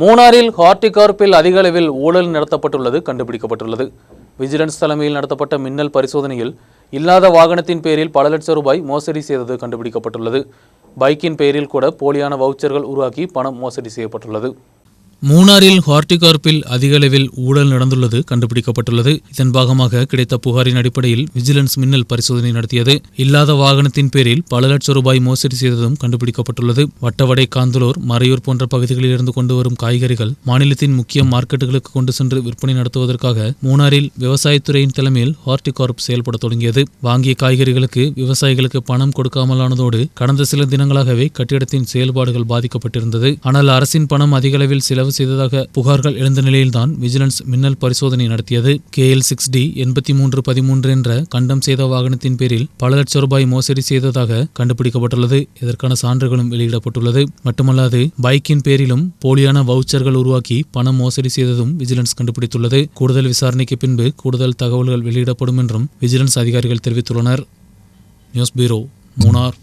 மூணாறில் ஹார்டிகார்ப்பில் அதிக அளவில் ஊழல் நடத்தப்பட்டுள்ளது கண்டுபிடிக்கப்பட்டுள்ளது. விஜிலன்ஸ் தலைமையில் நடத்தப்பட்ட மின்னல் பரிசோதனையில் இல்லாத வாகனத்தின் பேரில் பல லட்சம் ரூபாய் மோசடி செய்தது கண்டுபிடிக்கப்பட்டுள்ளது. பைக்கின் பேரில் கூட போலியான வவுச்சர்கள் உருவாக்கி பணம் மோசடி செய்யப்பட்டுள்ளது. மூணாறில் ஹார்டிகார்ப்பில் அதிகளவில் ஊழல் நடந்துள்ளது கண்டுபிடிக்கப்பட்டுள்ளது. இதன் பாகமாக கிடைத்த புகாரின் அடிப்படையில் விஜிலன்ஸ் மின்னல் பரிசோதனை நடத்தியது. இல்லாத வாகனத்தின் பேரில் பல லட்சம் ரூபாய் மோசடி செய்ததும் கண்டுபிடிக்கப்பட்டுள்ளது. வட்டவடை காந்தலூர் மறையூர் போன்ற பகுதிகளில் இருந்து கொண்டு வரும் காய்கறிகள் மாநிலத்தின் முக்கிய மார்க்கெட்டுகளுக்கு கொண்டு சென்று விற்பனை நடத்துவதற்காக மூணாறில் விவசாயத்துறையின் தலைமையில் ஹார்டிகார்ப் செயல்பட தொடங்கியது. வாங்கிய காய்கறிகளுக்கு விவசாயிகளுக்கு பணம் கொடுக்காமலானதோடு கடந்த சில தினங்களாகவே கட்டிடத்தின் செயல்பாடுகள் பாதிக்கப்பட்டிருந்தது. ஆனால் அரசின் பணம் அதிகளவில் சில செலவு செய்ததாக புகார்கள் எழுந்த நிலையில்தான் விஜிலன்ஸ் மின்னல் பரிசோதனை நடத்தியது. கே எல் சிக்ஸ் டி எண்பத்தி மூன்று பதிமூன்று என்ற கண்டம் செய்த வாகனத்தின் பேரில் பல லட்சம் ரூபாய் மோசடி செய்ததாக கண்டுபிடிக்கப்பட்டுள்ளது. இதற்கான சான்றுகளும் வெளியிடப்பட்டுள்ளது. மட்டுமல்லாது பைக்கின் பேரிலும் போலியான வவுச்சர்கள் உருவாக்கி பணம் மோசடி செய்ததும் விஜிலன்ஸ் கண்டுபிடித்துள்ளது. கூடுதல் விசாரணைக்கு பின்பு கூடுதல் தகவல்கள் வெளியிடப்படும் என்றும் விஜிலன்ஸ் அதிகாரிகள் தெரிவித்துள்ளனர். நியூஸ் பீரோ மூனார்